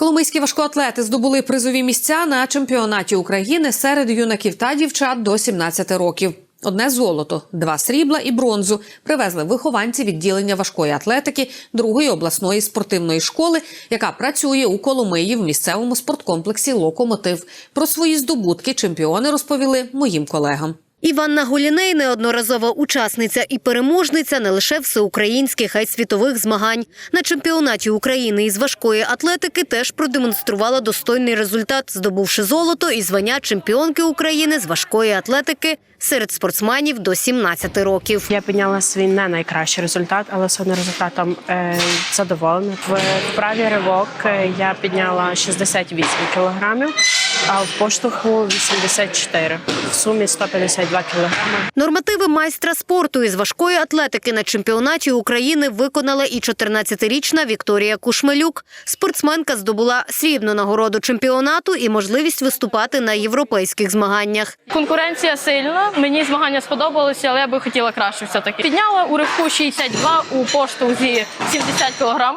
Коломийські важкоатлети здобули призові місця на чемпіонаті України серед юнаків та дівчат до 17 років. Одне золото, два срібла і бронзу привезли вихованці відділення важкої атлетики другої обласної спортивної школи, яка працює у Коломиї в місцевому спорткомплексі Локомотив. Про свої здобутки чемпіони розповіли моїм колегам. Іванна Гуліней неодноразова учасниця і переможниця не лише всеукраїнських, а й світових змагань. На чемпіонаті України із важкої атлетики теж продемонструвала достойний результат, здобувши золото і звання чемпіонки України з важкої атлетики серед спортсменів до 17 років. Я підняла свій не найкращий результат, але одно результатом е, задоволена. В вправі ривок е, я підняла 68 кілограмів, а в поштовху 84. В сумі 152 кілограми. Нормативи майстра спорту із важкої атлетики на чемпіонаті України виконала і 14-річна Вікторія Кушмелюк. Спортсменка здобула срібну нагороду чемпіонату і можливість виступати на європейських змаганнях. Конкуренція сильна. Мені змагання сподобалося, але я би хотіла краще все-таки. Підняла у ривку 62, у поштовхі 70 кг.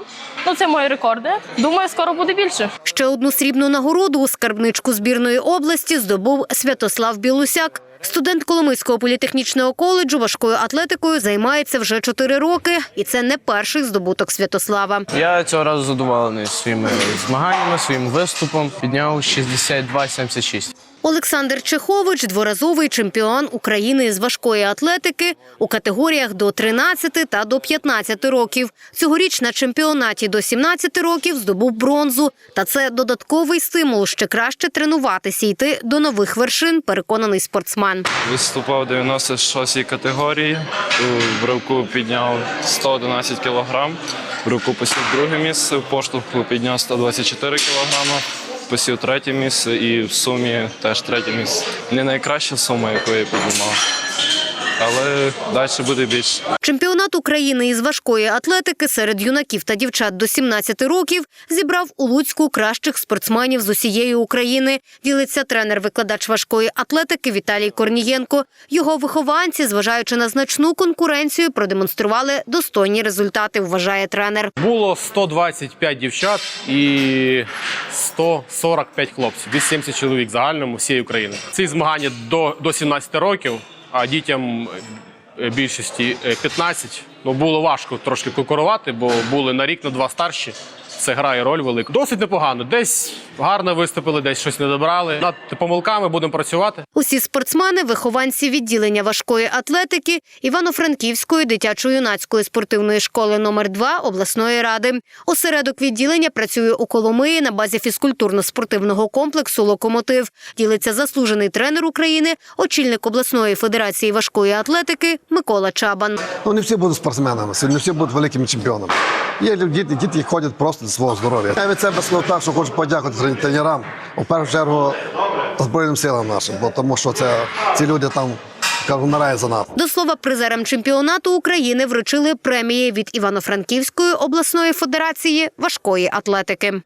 Ну, це мої рекорди. Думаю, скоро буде більше. Ще одну срібну нагороду у скарбничку збірної області здобув Святослав Білусяк. Студент Коломийського політехнічного коледжу важкою атлетикою займається вже чотири роки, і це не перший здобуток Святослава. Я цього разу задоволений своїми змаганнями, своїм виступом. Підняв 62-76. Олександр Чехович дворазовий чемпіон України з важкої атлетики у категоріях до 13 та до 15 років. Цьогоріч на чемпіонаті до 17 років здобув бронзу. Та це додатковий стимул ще краще тренуватися йти до нових вершин, переконаний спортсмен. Виступав в 96-й категорії. У бровку підняв 111 кг. В руку посів друге місце, в поштовху підняв 124 кг. Посів третє місце і в сумі теж третє місце. Не найкраща сума, яку я піднімав. Але далі буде більше. Чемпіонат України із важкої атлетики серед юнаків та дівчат до 17 років зібрав у Луцьку кращих спортсменів з усієї України. Ділиться тренер-викладач важкої атлетики Віталій Корнієнко. Його вихованці, зважаючи на значну конкуренцію, продемонстрували достойні результати. Вважає тренер. Було 125 дівчат і 145 хлопців. Десь 70 чоловік загальному всієї України. Ці змагання до, до 17 років, а дітям е, більшості е, 15. Ну було важко трошки конкурувати, бо були на рік, на два старші. Це грає роль велику. Досить непогано. Десь гарно виступили, десь щось не добрали. Над помилками будемо працювати. Усі спортсмени – вихованці відділення важкої атлетики Івано-Франківської дитячо-юнацької спортивної школи номер 2 обласної ради. Осередок відділення працює у Коломиї на базі фізкультурно-спортивного комплексу «Локомотив». Ділиться заслужений тренер України, очільник обласної федерації важкої атлетики Микола Чабан. Ну, не всі будуть спортсменами, не всі будуть великими чемпіонами. Є люди, діти, які ходять просто свого здоров'я. Я від себе скажу так, що хочу подякувати трен- тренерам, у першу чергу Збройним силам нашим, бо тому що це ці люди там вмирають за нас. До слова, призерам чемпіонату України вручили премії від Івано-Франківської обласної федерації важкої атлетики.